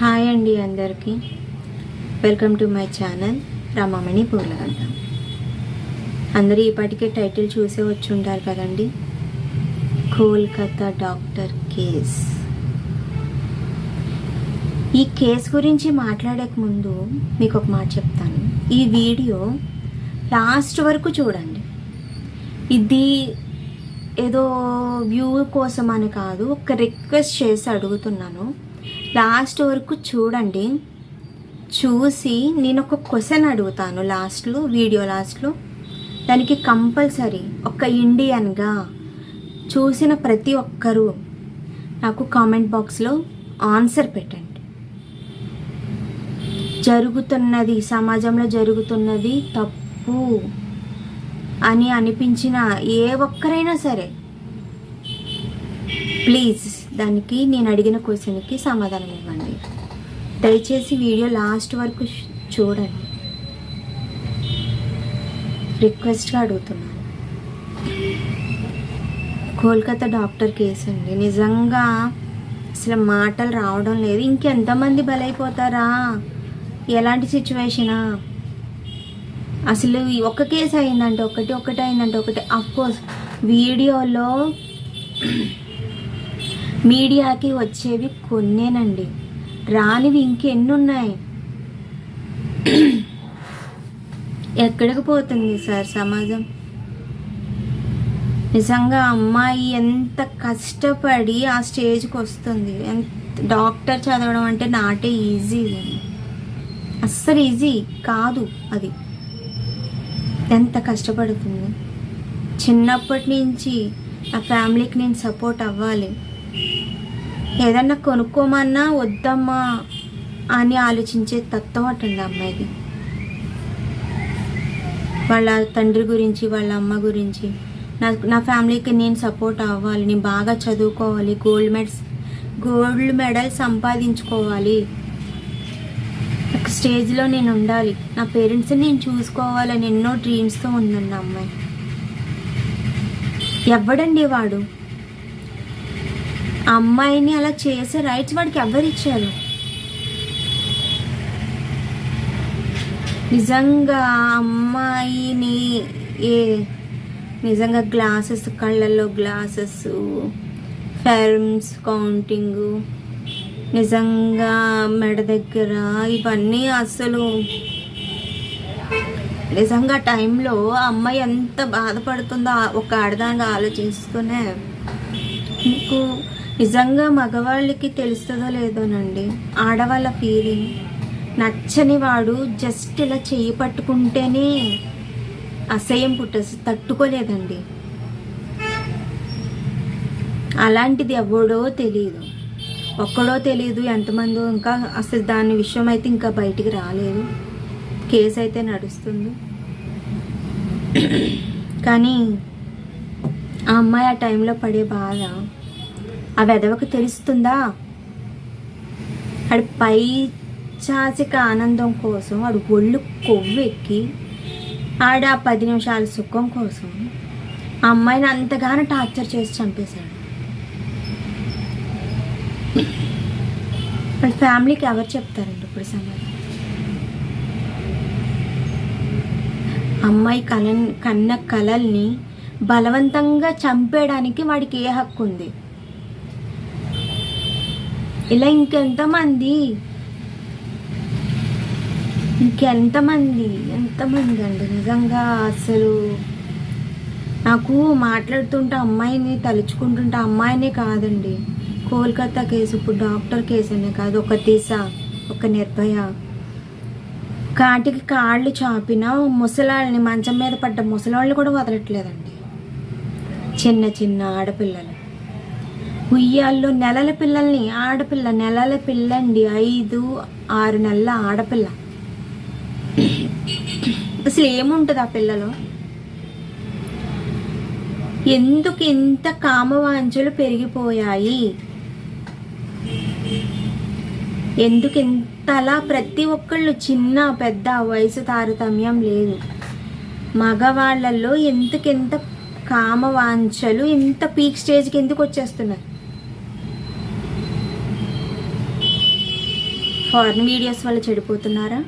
Hi అండి అందరికీ. Welcome to my channel Ramamani Purlaganta అందరూ ఇప్పటికే టైటిల్ చూసే వచ్చి ఉంటారు కదండి. Kolkata doctor case. ఈ కేస్ గురించి మాట్లాడక ముందు మీకు ఒక మాట చెప్తాను. ఈ వీడియో లాస్ట్ వరకు చూడండి. ఇది ఏదో వ్యూ కోసం అని కాదు ఒక రిక్వెస్ట్ చేసి అడుగుతున్నాను. లాస్ట్ వరకు చూడండి. చూసి నేను ఒక క్వశ్చన్ అడుగుతాను లాస్ట్లో వీడియో లాస్ట్లో. దానికి కంపల్సరీ ఒక ఇండియన్గా చూసిన ప్రతి ఒక్కరూ నాకు కామెంట్ బాక్స్లో ఆన్సర్ పెట్టండి. జరుగుతున్నది సమాజంలో జరుగుతున్నది తప్పు అని అనిపించిన ఏ ఒక్కరైనా సరే ప్లీజ్ దానికి నేను అడిగిన క్వశ్చన్కి సమాధానం ఇవ్వండి. దయచేసి వీడియో లాస్ట్ వరకు చూడండి. రిక్వెస్ట్గా అడుగుతున్నాను. కోల్కతా డాక్టర్ కేసు అండి. నిజంగా అసలు మాటలు రావడం లేదు. ఇంకెంతమంది బలైపోతారా? ఎలాంటి సిచ్యువేషనా? అసలు ఒక కేసు అయిందంటే ఒకటి ఒకటి అయిందంటే ఒకటి. అఫ్కోర్స్ వీడియోలో మీడియాకి వచ్చేవి కొన్నేనండి. రానివి ఇంకెన్నున్నాయి. ఎక్కడికి పోతుంది సార్ సమాజం? నిజంగా అమ్మాయి ఎంత కష్టపడి ఆ స్టేజ్కి వస్తుంది. ఎంత డాక్టర్ చదవడం అంటే నాటే ఈజీ. అస్సలు ఈజీ కాదు అది. ఎంత కష్టపడుతుంది. చిన్నప్పటి నుంచి నా ఫ్యామిలీకి నేను సపోర్ట్ అవ్వాలి. ఏదన్నా కొనుక్కోమన్నా వద్దమ్మా అని ఆలోచించే తత్వం అటండి అమ్మాయిది. వాళ్ళ తండ్రి గురించి వాళ్ళ అమ్మ గురించి నా నా ఫ్యామిలీకి నేను సపోర్ట్ అవ్వాలి నేను బాగా చదువుకోవాలి గోల్డ్ మెడల్స్ గోల్డ్ మెడల్ సంపాదించుకోవాలి. ఒక స్టేజ్లో నేను ఉండాలి. నా పేరెంట్స్ని నేను చూసుకోవాలని ఎన్నో డ్రీమ్స్తో ఉందండి అమ్మాయి. ఎవడండి వాడు? అమ్మాయిని అలా చేసే రైట్స్ వాడికి ఎవరు ఇచ్చారు నిజంగా అమ్మాయిని ఏ నిజంగా గ్లాసెస్ కళ్ళల్లో గ్లాసెస్ ఫెర్మ్స్ కౌంటింగు నిజంగా మెడ దగ్గర ఇవన్నీ అసలు నిజంగా టైంలో అమ్మాయి ఎంత బాధపడుతుందో ఒక ఆడదానికి ఆలోచిస్తూనే మీకు నిజంగా మగవాళ్ళకి తెలుస్తుందో లేదోనండి. ఆడవాళ్ళ ఫీలింగ్ నచ్చని వాడు జస్ట్ ఇలా చేయి పట్టుకుంటేనే అసహ్యం పుట్టేసి తట్టుకోలేదండి. అలాంటిది ఎవడో తెలియదు ఒక్కడో తెలియదు ఎంతమందో ఇంకా అసలు దాని విషయం అయితే ఇంకా బయటికి రాలేదు. కేసు అయితే నడుస్తుంది. కానీ ఆ అమ్మాయి ఆ టైంలో పడే బాధ ఆ వెదవకు తెలుస్తుందా? అడు పై చాచిక ఆనందం కోసం అడు ఒళ్ళు కొవ్వెక్కి ఆడ ఆ పది నిమిషాల సుఖం కోసం ఆ అమ్మాయిని అంతగానో టార్చర్ చేసి చంపేశాడు. వాళ్ళ ఫ్యామిలీకి ఎవరు చెప్తారండి ఇప్పుడు సమాధానం అమ్మాయి కల కన్న కలల్ని బలవంతంగా చంపేయడానికి వాడికి ఏ హక్కు ఉంది ఇలా ఇంకెంతమంది? ఇంకెంతమంది? ఎంతమంది అండి నిజంగా అసలు నాకు మాట్లాడుతుంటే అమ్మాయిని తలుచుకుంటుంటే అమ్మాయినే కాదండి. కోల్కతా కేసు ఇప్పుడు డాక్టర్ కేసు అనే కాదు ఒక దిశ ఒక నిర్భయ. కాటికి కాళ్ళు చాపిన ముసలాళ్ళని మంచం మీద పడ్డ ముసలాళ్ళు కూడా వదలట్లేదండి. చిన్న చిన్న ఆడపిల్లలు. ఉయ్యాల్లో నెలల పిల్లల్ని ఆడపిల్ల నెలల పిల్లండి. ఐదు ఆరు నెలల ఆడపిల్ల. అసలు ఏముంటుంది ఆ పిల్లలో? ఎందుకు ఇంత కామవాంఛలు పెరిగిపోయాయి? ఎందుకు ఇంతలా ప్రతి ఒక్కళ్ళు చిన్న పెద్ద వయసు తారతమ్యం లేదు. మగవాళ్ళల్లో ఎందుకెంత కామవాంఛలు ఇంత పీక్ స్టేజ్కి ఎందుకు వచ్చేస్తున్నాయి ఫారిన్ వీడియోస్ వల్ల చెడిపోతున్నారా?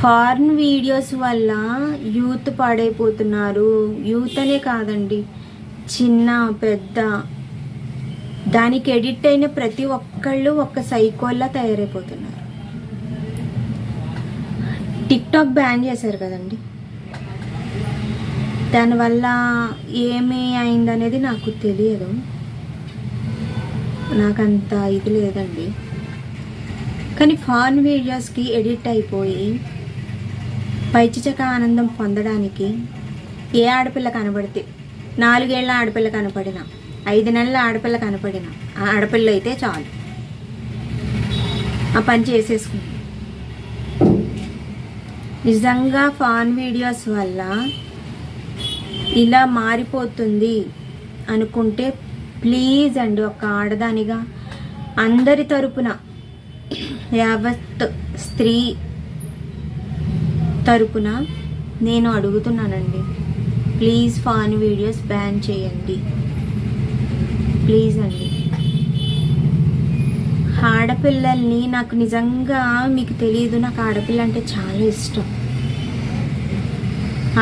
ఫారిన్ వీడియోస్ వల్ల యూత్ పాడైపోతున్నారు. యూత్ అనే కాదండి చిన్న పెద్ద. దానికి ఎడిట్ అయిన ప్రతి ఒక్కళ్ళు ఒక్క సైకోల్లా తయారైపోతున్నారు. టిక్టాక్ బ్యాన్ చేశారు కదండి. దానివల్ల ఏమి అయిందనేది నాకు తెలియదు. నాకంత ఇది లేదండి. కానీ ఫాన్ వీడియోస్కి ఎడిట్ అయిపోయి పైచిచక ఆనందం పొందడానికి ఏ ఆడపిల్ల కనబడితే నాలుగేళ్ళ ఆడపిల్ల కనపడిన ఐదు నెలల ఆడపిల్ల కనపడిన ఆ ఆడపిల్ల అయితే చాలు. ఆ పని చేసేసుకుంది. నిజంగా ఫాన్ వీడియోస్ వల్ల ఇలా మారిపోతుంది అనుకుంటే ప్లీజ్ అండి ఒక ఆడదానిగా. అందరి తరపున యావత్ స్త్రీ తరపున నేను అడుగుతున్నానండి. ప్లీజ్ ఫాన్ వీడియోస్ బ్యాన్ చేయండి. ప్లీజ్ అండి. ఆడపిల్లల్ని నాకు నిజంగా మీకు తెలియదు. నాకు ఆడపిల్ల అంటే చాలా ఇష్టం.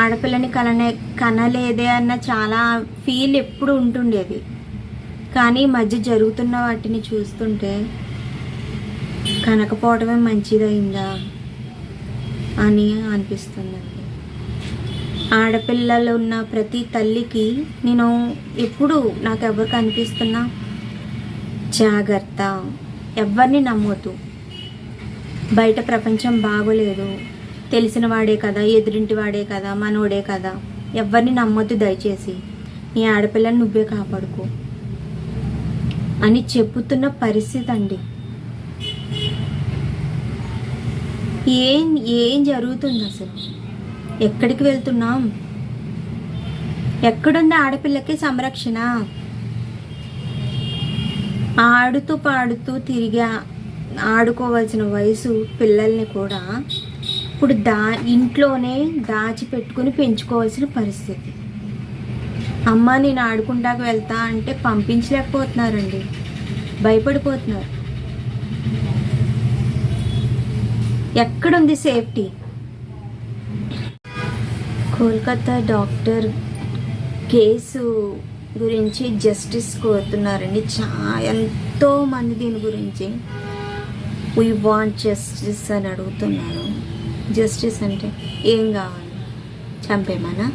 ఆడపిల్లని కలనే కనలేదే అన్న చాలా ఫీల్ ఎప్పుడు ఉంటుండేది కానీ మధ్య జరుగుతున్న వాటిని చూస్తుంటే కనకపోవడమే మంచిదైందా అని అనిపిస్తుందండి. ఆడపిల్లలు ఉన్న ప్రతి తల్లికి నేను ఎప్పుడు నాకు ఎవరు అనిపిస్తున్నా జాగ్రత్త. ఎవరిని నమ్మొద్దు. బయట ప్రపంచం బాగోలేదు. తెలిసిన వాడే కదా ఎదురింటి వాడే కదా మనోడే కదా. ఎవరిని నమ్మొద్దు దయచేసి. నీ ఆడపిల్లని నువ్వే కాపాడుకో. అని చెప్పుతున్న పరిస్థితి అండి ఏం ఏం జరుగుతుంది అసలు? ఎక్కడికి వెళ్తున్నాం? ఎక్కడుంది ఆడపిల్లకి సంరక్షణ? ఆడుతూ పాడుతూ తిరిగా ఆడుకోవాల్సిన వయసు పిల్లల్ని కూడా ఇప్పుడు దా ఇంట్లోనే దాచిపెట్టుకుని పెంచుకోవాల్సిన పరిస్థితి. అమ్మ నేను ఆడుకుంటాకు వెళ్తా అంటే పంపించలేకపోతున్నారండి. భయపడిపోతున్నారు. ఎక్కడుంది సేఫ్టీ? కోల్కతా డాక్టర్ కేసు గురించి జస్టిస్ కోరుతున్నారండి. చా ఎంతో మంది దీని గురించి. వీ వాంట్ జస్టిస్ అని అడుగుతున్నారు. జస్టిస్ అంటే ఏం కావాలి? చంపేమనా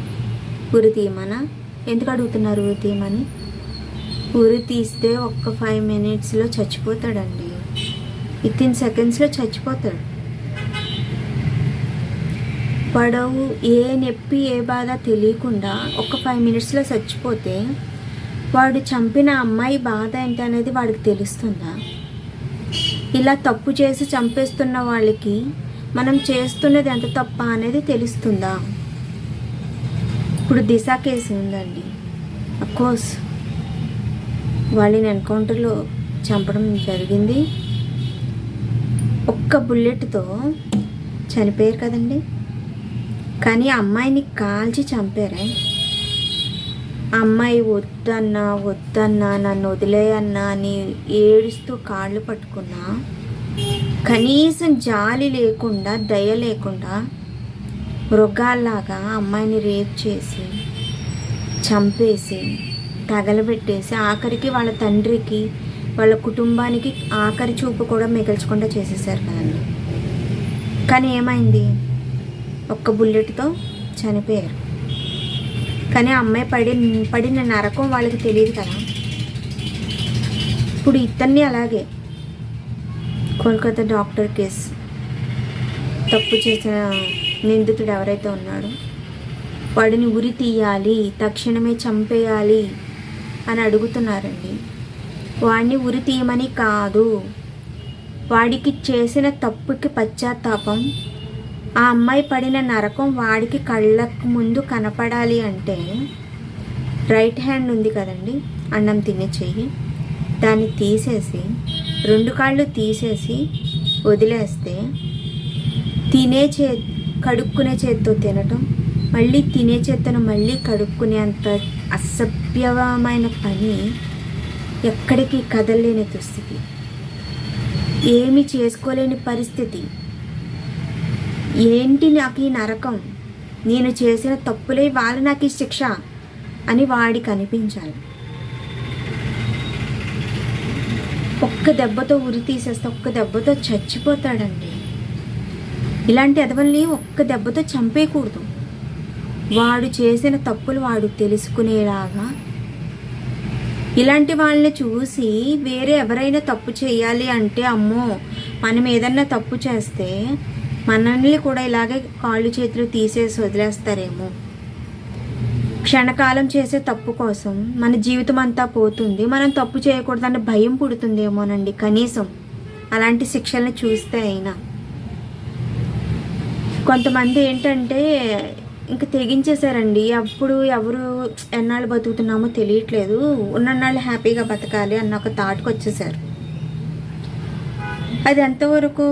ఉరి తీయమనా? ఎందుకు అడుగుతున్నారు ఉరి తీయమని ఉరి తీస్తే ఒక్క ఫైవ్ మినిట్స్లో చచ్చిపోతాడండి. విత్ ఇన్ సెకండ్స్లో చచ్చిపోతాడు. పడవు ఏ నొప్పి ఏ బాధ తెలియకుండా ఒక ఫైవ్ మినిట్స్లో చచ్చిపోతే వాడు చంపిన అమ్మాయి బాధ ఏంటి అనేది వాడికి తెలుస్తుందా? ఇలా తప్పు చేసి చంపేస్తున్న వాళ్ళకి మనం చేస్తున్నది ఎంత తప్ప అనేది తెలుస్తుందా? ఇప్పుడు దిశ కేసు ఉందండి. అఫ్కోర్స్ వాళ్ళని ఎన్కౌంటర్లో చంపడం జరిగింది. ఒక్క బుల్లెట్తో చనిపోయారు కదండి. కానీ అమ్మాయిని కాల్చి చంపారే? అమ్మాయి వద్దన్నా వద్దన్నా నన్ను వదిలేయన్నా అని ఏడుస్తూ కాళ్ళు పట్టుకున్నా కనీసం జాలి లేకుండా దయ లేకుండా మృగాల్లాగా అమ్మాయిని రేప్ చేసి చంపేసి తగలబెట్టేసి ఆఖరికి వాళ్ళ తండ్రికి వాళ్ళ కుటుంబానికి ఆఖరి చూపు కూడా మిగల్చకుండా చేసేసారు కదండి. కానీ ఏమైంది? ఒక్క బుల్లెట్తో చనిపోయారు. కానీ అమ్మాయి పడి పడిన నరకం వాళ్ళకి తెలియదు కదా. ఇప్పుడు ఇతన్ని అలాగే కోల్కతా డాక్టర్ కేసు తప్పు చేసిన నిందితుడు ఎవరైతే ఉన్నాడో వాడిని ఉరి తీయాలి తక్షణమే చంపేయాలి అని అడుగుతున్నారండి. వాడిని ఉరి తీయమని కాదు. వాడికి చేసిన తప్పుకి పశ్చాత్తాపం ఆ అమ్మాయి పడిన నరకం వాడికి కళ్ళకు ముందు కనపడాలి అంటే రైట్ హ్యాండ్ ఉంది కదండి అన్నం తినే చెయ్యి. దాన్ని తీసేసి రెండు కాళ్ళు తీసేసి వదిలేస్తే తినే చే కడుక్కునే చేత్తో తినటం మళ్ళీ తినే చేత్తను మళ్ళీ కడుక్కునే అంత అసభ్యమైన పని ఎక్కడికి కదలలేని దుస్థితి. ఏమి చేసుకోలేని పరిస్థితి. ఏంటి నాకు ఈ నరకం? నేను చేసిన తప్పులే వాళ్ళ నాకు ఈ శిక్ష అని వాడికి అనిపించాలి ఒక్క దెబ్బతో ఉరి తీసేస్తే ఒక్క దెబ్బతో చచ్చిపోతాడండి. ఇలాంటి ఎదవల్ని ఒక్క దెబ్బతో చంపేయకూడదు. వాడు చేసిన తప్పులు వాడు తెలుసుకునేలాగా ఇలాంటి వాళ్ళని చూసి వేరే ఎవరైనా తప్పు చేయాలి అంటే అమ్మో మనం ఏదన్నా తప్పు చేస్తే మనల్ని కూడా ఇలాగే కాళ్ళు చేతులు తీసేసి వదిలేస్తారేమో. క్షణకాలం చేసే తప్పు కోసం మన జీవితం అంతా పోతుంది. మనం తప్పు చేయకూడదన్న భయం పుడుతుందేమోనండి కనీసం. అలాంటి శిక్షల్ని చూస్తే అయినా. కొంతమంది ఏంటంటే ఇంకా తెగించేశారండి. అప్పుడు ఎవరు ఎన్నాళ్ళు బతుకుతున్నామో తెలియట్లేదు. ఉన్నన్నాళ్ళు హ్యాపీగా బతకాలి అన్న ఒక థాట్కి వచ్చేసారు అది ఎంతవరకు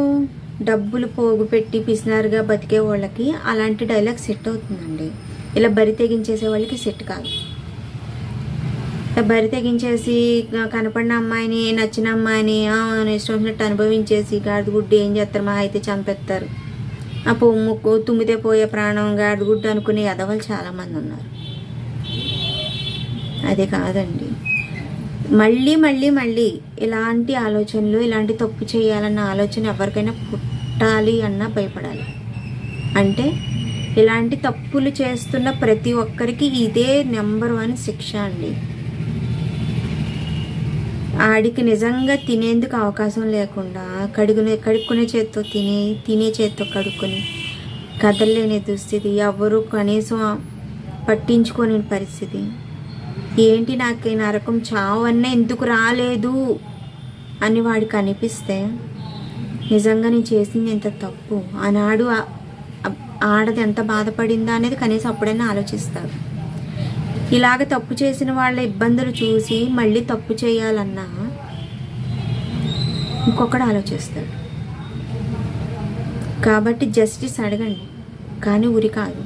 డబ్బులు పోగు పెట్టి పిసినారుగా బతికే వాళ్ళకి అలాంటి డైలాగ్ సెట్ అవుతుందండి. ఇలా బరి తెగించేసే వాళ్ళకి సెట్ కాదు. బరి తెగించేసి కనపడిన అమ్మాయిని నచ్చిన అమ్మాయిని ఇష్టం వచ్చినట్టు అనుభవించేసి గాడిద గుడ్డు ఏం చేస్తారు? మా అయితే చంపేస్తారు. ఆ పొమ్ముకు తుమ్మితే పోయే ప్రాణం గాడిగుడ్డు అనుకునే ఎదవలు చాలామంది ఉన్నారు. అది కాదండి. మళ్ళీ మళ్ళీ మళ్ళీ ఇలాంటి ఆలోచనలు ఇలాంటి తప్పు చేయాలన్న ఆలోచన ఎవరికైనా పుట్టాలి అన్నా భయపడాలి. అంటే ఇలాంటి తప్పులు చేస్తున్న ప్రతి ఒక్కరికి ఇదే నెంబర్ వన్ శిక్ష అండి. ఆడికి నిజంగా తినేందుకు అవకాశం లేకుండా కడుగునే కడుక్కునే చేత్తో తినే తినే చేత్తో కడుక్కొని కదలలేని దుస్థితి ఎవరు కనీసం పట్టించుకోని పరిస్థితి. ఏంటి నాకు ఈ నరకం? చావు అన్న ఎందుకు రాలేదు? అని వాడికి అనిపిస్తే నిజంగా నేను చేసింది ఎంత తప్పు? ఆనాడు ఆడది ఎంత బాధపడిందా అనేది కనీసం అప్పుడైనా ఆలోచిస్తారు ఇలాగ తప్పు చేసిన వాళ్ళ ఇబ్బందులు చూసి మళ్ళీ తప్పు చేయాలన్నా ఇంకొకడు ఆలోచిస్తాడు. కాబట్టి జస్టిస్ అడగండి కానీ ఉరి కాదు.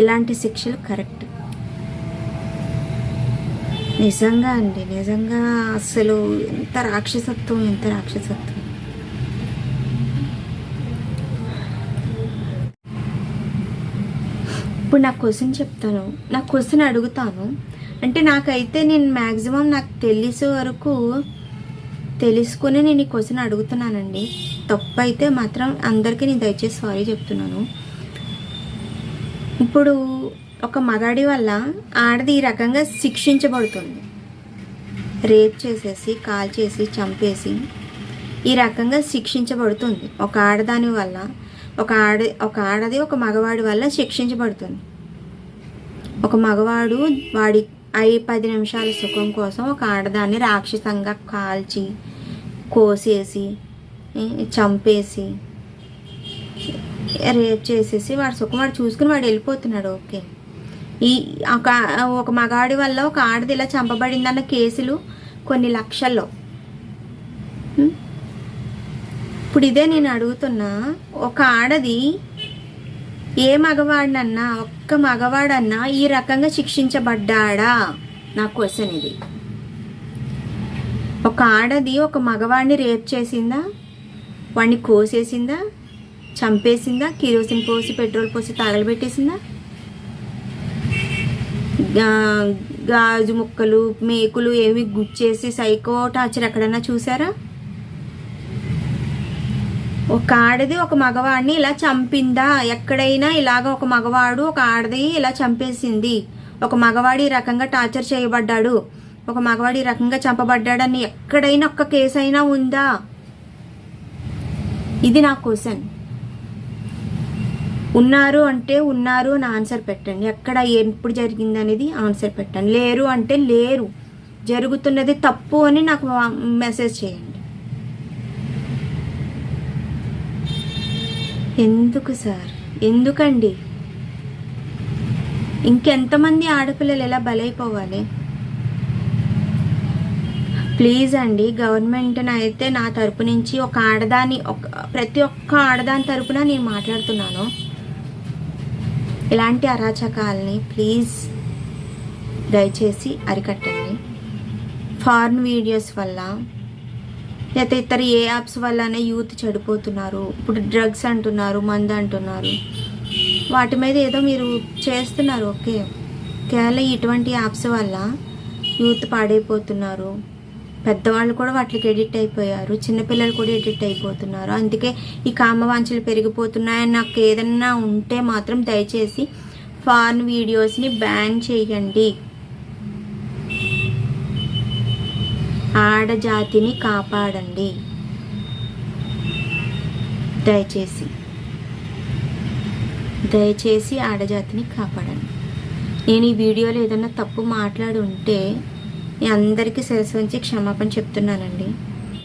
ఇలాంటి శిక్షలు కరెక్ట్. నిజంగా అండి నిజంగా అసలు ఎంత రాక్షసత్వం ఎంత రాక్షసత్వం. ఇప్పుడు నా క్వశ్చన్ చెప్తాను. నా క్వశ్చన్ అడుగుతాను. అంటే నాకైతే నేను మ్యాక్సిమం నాకు తెలిసే వరకు తెలుసుకుని నేను ఈ క్వశ్చన్ అడుగుతున్నానండి. తప్పు అయితే మాత్రం అందరికీ నేను దయచేసి సారీ చెప్తున్నాను. ఇప్పుడు ఒక మగాడి వల్ల ఆడది ఈ రకంగా శిక్షించబడుతుంది. రేప్ చేసేసి కాల్ చేసి చంపేసి ఈ రకంగా శిక్షించబడుతుంది. ఒక ఆడదాని వల్ల ఒక ఆడ ఒక ఆడది ఒక మగవాడి వల్ల శిక్షించబడుతుంది. ఒక మగవాడు వాడి ఐ పది నిమిషాల సుఖం కోసం ఒక ఆడదాన్ని రాక్షసంగా కాల్చి కోసేసి చంపేసి రేప్ చేసేసి వాడు సుఖం వాడు చూసుకుని వాడు వెళ్ళిపోతున్నాడు ఓకే. ఈ ఒక ఒక మగాడి వల్ల ఒక ఆడది ఇలా చంపబడిందన్న కేసులు కొన్ని లక్షల్లో. ఇప్పుడు ఇదే నేను అడుగుతున్నా ఒక ఆడది ఏ మగవాడినన్నా ఒక్క మగవాడన్నా ఈ రకంగా శిక్షించబడ్డాడా? నా క్వశ్చన్ ఇది. ఒక ఆడది ఒక మగవాడిని రేప్ చేసిందా? వాడిని కోసేసిందా? చంపేసిందా? కిరోసిన్ పోసి పెట్రోల్ పోసి తగలబెట్టేసిందా? గాజు ముక్కలు మేకులు ఏమి గుచ్చేసి సైకో టార్చర్ ఎక్కడన్నా చూసారా? ఒక ఆడది ఒక మగవాడిని ఇలా చంపిందా? ఎక్కడైనా ఇలాగ ఒక మగవాడు ఒక ఆడది ఇలా చంపేసింది. ఒక మగవాడి రకంగా టార్చర్ చేయబడ్డాడు. ఒక మగవాడి రకంగా చంపబడ్డాడని ఎక్కడైనా ఒక్క కేసు అయినా ఉందా? ఇది నా క్వశ్చన్. ఉన్నారు అంటే ఉన్నారు అని ఆన్సర్ పెట్టండి. ఎక్కడ ఎప్పుడు జరిగింది అనేది ఆన్సర్ పెట్టండి. లేరు అంటే లేరు. జరుగుతున్నది తప్పు అని నాకు మెసేజ్ చేయండి. ఎందుకు సార్? ఎందుకండి? ఇంకెంతమంది ఆడపిల్లలు ఎలా బలైపోవాలి? ప్లీజ్ అండి గవర్నమెంట్ని అయితే నా తరపు నుంచి ఒక ఆడదాని ఒక ప్రతి ఒక్క ఆడదాని తరపున నేను మాట్లాడుతున్నాను. ఇలాంటి అరాచకాలని ప్లీజ్ దయచేసి అరికట్టండి. ఫారెన్ వీడియోస్ వల్ల లేకపోతే ఇతర ఏ యాప్స్ వల్లనే యూత్ చెడిపోతున్నారు. ఇప్పుడు డ్రగ్స్ అంటున్నారు మందు అంటున్నారు. వాటి మీద ఏదో మీరు చేస్తున్నారు ఓకే. కేవలం ఇటువంటి యాప్స్ వల్ల యూత్ పాడైపోతున్నారు. పెద్దవాళ్ళు కూడా వాటికి ఎడిట్ అయిపోయారు. చిన్నపిల్లలు కూడా ఎడిట్ అయిపోతున్నారు. అందుకే ఈ కామవాంఛలు పెరిగిపోతున్నాయని నాకు ఏదన్నా ఉంటే మాత్రం దయచేసి ఫార్న్ వీడియోస్ని బ్యాన్ చేయండి. ఆడజాతిని కాపాడండి. దయచేసి దయచేసి ఆడజాతిని కాపాడండి. నేను ఈ వీడియోలో ఏదన్నా తప్పు మాట్లాడి ఉంటే అందరికీ శిరస్సు క్షమాపణ చెప్తున్నానండి.